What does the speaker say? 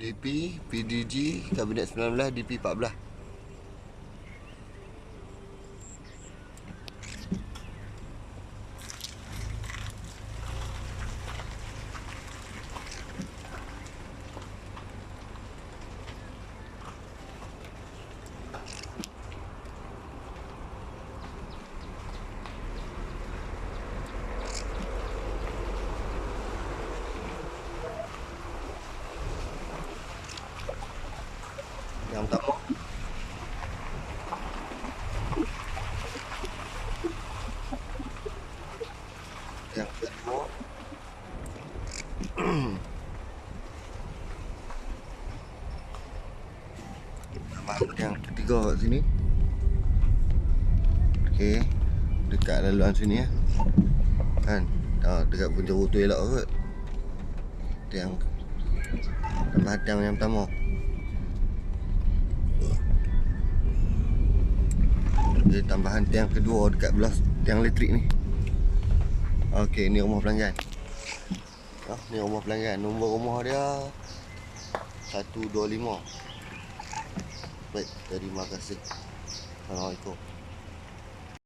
DP, PDG, Kabinet 19, DP 14. Yang pertama Yang kedua Tambahan yang ketiga kat sini. Okey. Dekat laluan sini ya Kan? Ah, Dekat penjuru tu elok kot. Tiang Tambahan tiang yang pertama Okey, tambahan tiang kedua dekat belah tiang elektrik ni. Okey, ni rumah pelanggan. Ha, ni rumah pelanggan. Nombor rumah dia 125. Baik, terima kasih. Assalamualaikum.